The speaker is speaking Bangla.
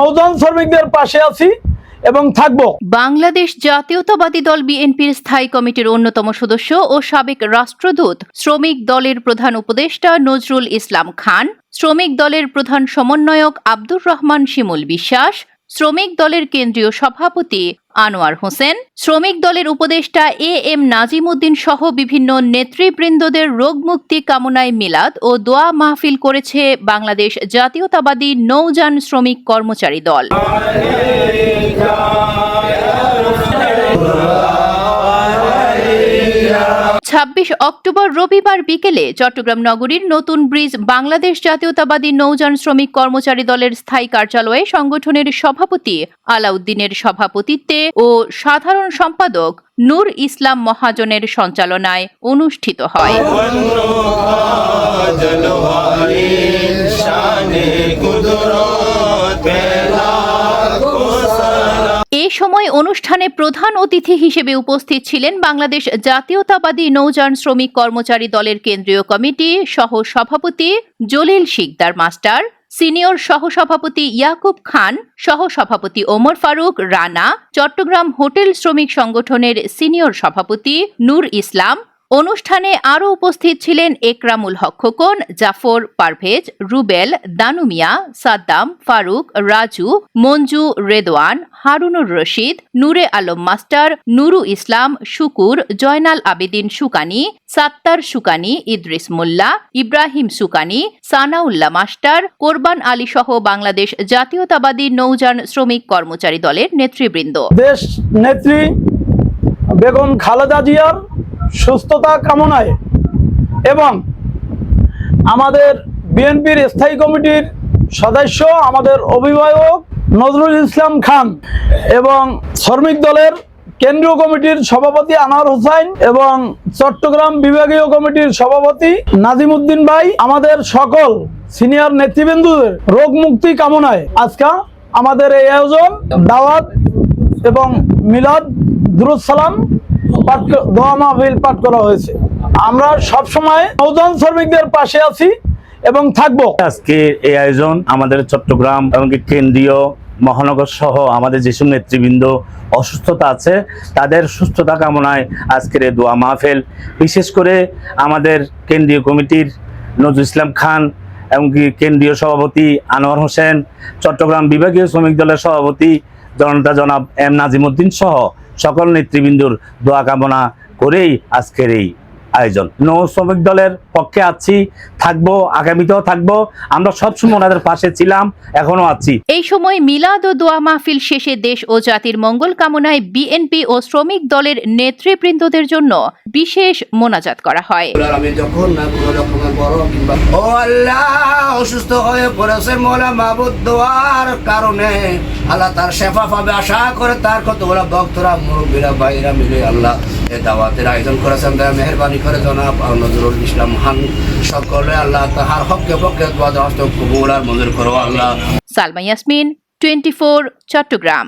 নৌযান শ্রমিকদের পাশে আছি এবং থাকব। বাংলাদেশ জাতীয়তাবাদী দল বিএনপির স্থায়ী কমিটির অন্যতম সদস্য ও সাবেক রাষ্ট্রদূত শ্রমিক দলের প্রধান উপদেষ্টা নজরুল ইসলাম খান, শ্রমিক দলের প্রধান সমন্বয়ক আব্দুর রহমান শিমুল বিশ্বাস শ্রমিক দলের কেন্দ্রীয় সভাপতি আনোয়ার হোসেন, শ্রমিক দলের উপদেষ্টা এ এম নাজিম উদ্দিন সহ বিভিন্ন নেতৃবৃন্দদের রোগমুক্তি কামনায় মিলাদ ও দোয়া মাহফিল করেছে বাংলাদেশ জাতীয়তাবাদী নৌযান শ্রমিক কর্মচারী দল। ছাব্বিশ অক্টোবর রবিবার বিকেলে চট্টগ্রাম নগরীর নতুন ব্রিজ বাংলাদেশ জাতীয়তাবাদী নৌযান শ্রমিক কর্মচারী দলের স্থায়ী কার্যালয়ে সংগঠনের সভাপতি আলাউদ্দিনের সভাপতিত্বে ও সাধারণ সম্পাদক নূর ইসলাম মহাজনের সঞ্চালনায় অনুষ্ঠিত হয়। সময় অনুষ্ঠানে প্রধান অতিথি হিসেবে উপস্থিত ছিলেন বাংলাদেশ জাতীয়তাবাদী নৌযান শ্রমিক কর্মচারী দলের কেন্দ্রীয় কমিটি সহ সভাপতি জলিল শিকদার মাস্টার, সিনিয়র সহসভাপতি ইয়াকুব খান, সহসভাপতি ওমর ফারুক, রানা, চট্টগ্রাম হোটেল শ্রমিক সংগঠনের সিনিয়র সভাপতি নূর ইসলাম অনুষ্ঠানে আরও উপস্থিত ছিলেন একরামুল হক খোকন, জাফর পারভেজ, রুবেল, দানুমিয়া, সাদ্দাম, ফারুক, রাজু, মঞ্জু, রেদওয়ান, হারুনুর রশিদ, নূরে আলম মাস্টার, নুরু ইসলাম, শুকুর, জয়নাল আবেদিন সুকানি, সাত্তার সুকানি, ইদ্রিস মোল্লা, ইব্রাহিম সুকানি, সানাউল্লাহ মাস্টার, কোরবান আলী সহ বাংলাদেশ জাতীয়তাবাদী নৌযান শ্রমিক কর্মচারী দলের নেতৃবৃন্দ। দেশ নেত্রী বেগম খালেদা জিয়ার সুস্থতা কামনায় এবং আমাদের বিএনপির স্থায়ী কমিটির সদস্য আমাদের অভিভাবক নজরুল ইসলাম খান এবং শ্রমিক দলের কেন্দ্রীয় কমিটির সভাপতি আনোয়ার হোসাইন এবং চট্টগ্রাম বিভাগীয় কমিটির সভাপতি নাজিম উদ্দিন ভাই। আমাদের সকল সিনিয়র নেতৃবৃন্দদের রোগ মুক্তি কামনায় আজকে আমাদের এই আয়োজন দাওয়াত এবং মিলাদ, দুরুদ সালাম পাঠ ক- দোয়া মাহফিল পাঠ করা হয়েছে। আমরা সব সময় নৌযান শ্রমিকদের পাশে আছি এবং থাকব। আজকে এই আয়োজন আমাদের চট্টগ্রাম এবং কেন্দ্রীয় মহানগর সহ আমাদের যেসব নেতৃবৃন্দ অসুস্থতা আছে, তাদের সুস্থতা কামনায় আজকের এই দোয়া মাহফিল। বিশেষ করে আমাদের কেন্দ্রীয় কমিটির নজরুল ইসলাম খান এমনকি কেন্দ্রীয় সভাপতি আনোয়ার হোসেন, চট্টগ্রাম বিভাগীয় শ্রমিক দলের সভাপতি জনতা জনাব এম নাজিমুদ্দিন সহ সকল নেতৃবৃন্দুর দোয়া কামনা করেই আজকের এই আয়োজন। নৌ শ্রমিক দলের পক্ষে আছি থাকব আগামীতেও থাকব। আমরা সবসময় ওনাদের পাশে ছিলাম এখনও আছি। এই সময় মিলাদ ও দোয়া মাহফিল শেষে দেশ ও জাতির মঙ্গল কামনায় বিএনপি ও শ্রমিক দলের নেতৃবৃন্দদের জন্য বিশেষ মোনাজাত করা হয়। আমি যখন না কোনো রকমের বড় কিংবা ও আল্লাহ অসুস্থ হয়ে পড়েছে মোলা মাহবুদ দোয়ার কারণে। আল্লাহ তার শেফা পাবে আশা করে তার কতগুলো ভক্তরা মুরব্বীরা ভাইরা মিলে আল্লাহ দাওয়াতের আয়োজন করেছেন দয়া মেহরবানি করে জনাব নজরুল ইসলাম খান সকলে। আল্লাহ তাহার হককে পক্ষে দোয়া দহস্ত কবুল আর মঞ্জুর করো আল্লাহ সালমা ইয়াসমিন, টোয়েন্টি ফোর, চট্টগ্রাম।